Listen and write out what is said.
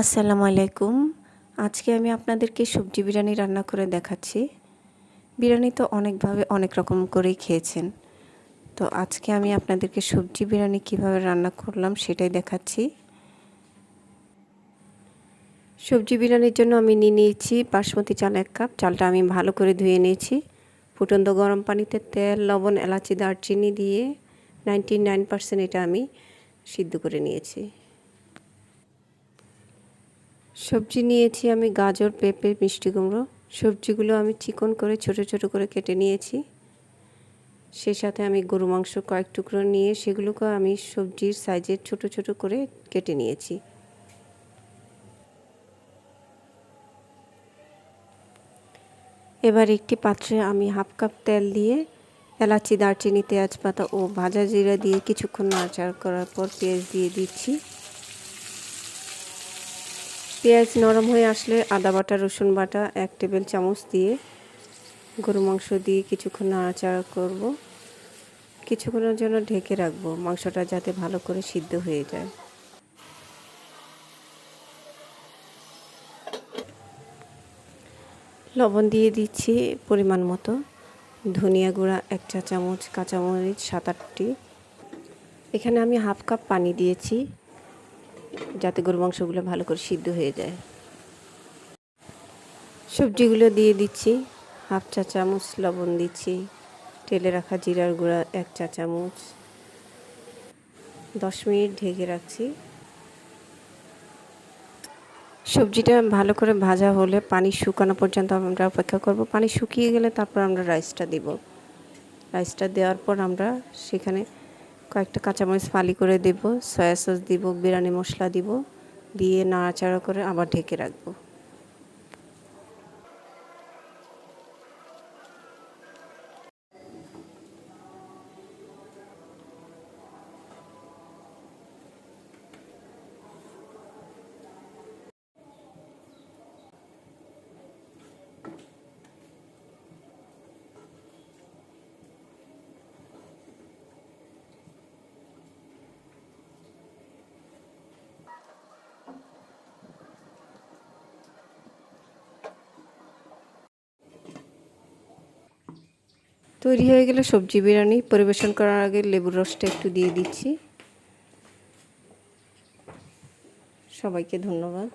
আসসালামু আলাইকুম। আজকে আমি আপনাদেরকে সবজি বিরিয়ানি রান্না করে দেখাচ্ছি। বিরিয়ানি তো অনেকভাবে অনেক রকম করেই খেয়েছেন। তো আজকে আমি আপনাদেরকে সবজি বিরিয়ানি কীভাবে রান্না করলাম সেটাই দেখাচ্ছি। সবজি বিরিয়ানির জন্য আমি নিয়ে নিয়েছি বাসমতি চাল এক কাপ। চালটা আমি ভালো করে ধুয়ে নিয়েছি। ফুটন্ত গরম পানিতে তেল, লবণ, এলাচি, দারচিনি দিয়ে নাইনটি নাইন পার্সেন্ট এটা আমি সিদ্ধ করে নিয়েছি। সবজি নিয়েছি আমি গাজর, পেঁপে, মিষ্টি কুমড়ো। সবজিগুলো আমি চিকন করে, ছোট ছোট করে কেটে নিয়েছি। সে সাথে আমি গরু মাংস কয়েক টুকরো নিয়ে সেগুলোকে আমি সবজির সাইজের ছোট ছোট করে কেটে নিয়েছি। এবার একটি পাত্রে আমি হাফ কাপ তেল দিয়ে এলাচি, দারচিনি, তেজপাতা ও ভাজা জিরা দিয়ে কিছুক্ষণ নাড়াচাড়া করার পর পেঁয়াজ দিয়ে দিচ্ছি। পেঁয়াজ নরম হয়ে আসলে আদা বাটা, রসুন বাটা, এক টেবিল চামচ দিয়ে গরু মাংস দিয়ে কিছুক্ষণ নাড়াচাড়া করব। কিছুক্ষণের জন্য ঢেকে রাখব, মাংসটা যাতে ভালো করে সিদ্ধ হয়ে যায়। লবণ দিয়ে দিচ্ছি পরিমাণ মতো। ধনিয়া গুঁড়া এক চা চামচ, কাঁচামরিচ সাত আটটি। এখানে আমি হাফ কাপ পানি দিয়েছি। যাতে গরু মাংসগুলো ভালো করে সিদ্ধ হয়ে যায়। সবজিগুলো দিয়ে দিচ্ছি। হাফ চা চামচ লবণ দিচ্ছি। তেলে রাখা জিরার গুঁড়া এক চা চামচ। দশ মিনিট ঢেকে রাখছি। সবজিটা ভালো করে ভাজা হলে পানি শুকানো পর্যন্ত আমরা অপেক্ষা করব। পানি শুকিয়ে গেলে তারপর আমরা রাইসটা দিব। রাইসটা দেওয়ার পর আমরা সেখানে কয়েকটা কাঁচামরিচ ফালি করে দেব, সয়া সস দিব, বিরিয়ানি মশলা দিব, দিয়ে নাড়াচাড়া করে আবার ঢেকে রাখব। তৈরি হয়ে গেলে সবজি বিরিয়ানি পরিবেশন করার আগে লেবুর রসটা একটু দিয়ে দিচ্ছি। সবাইকে ধন্যবাদ।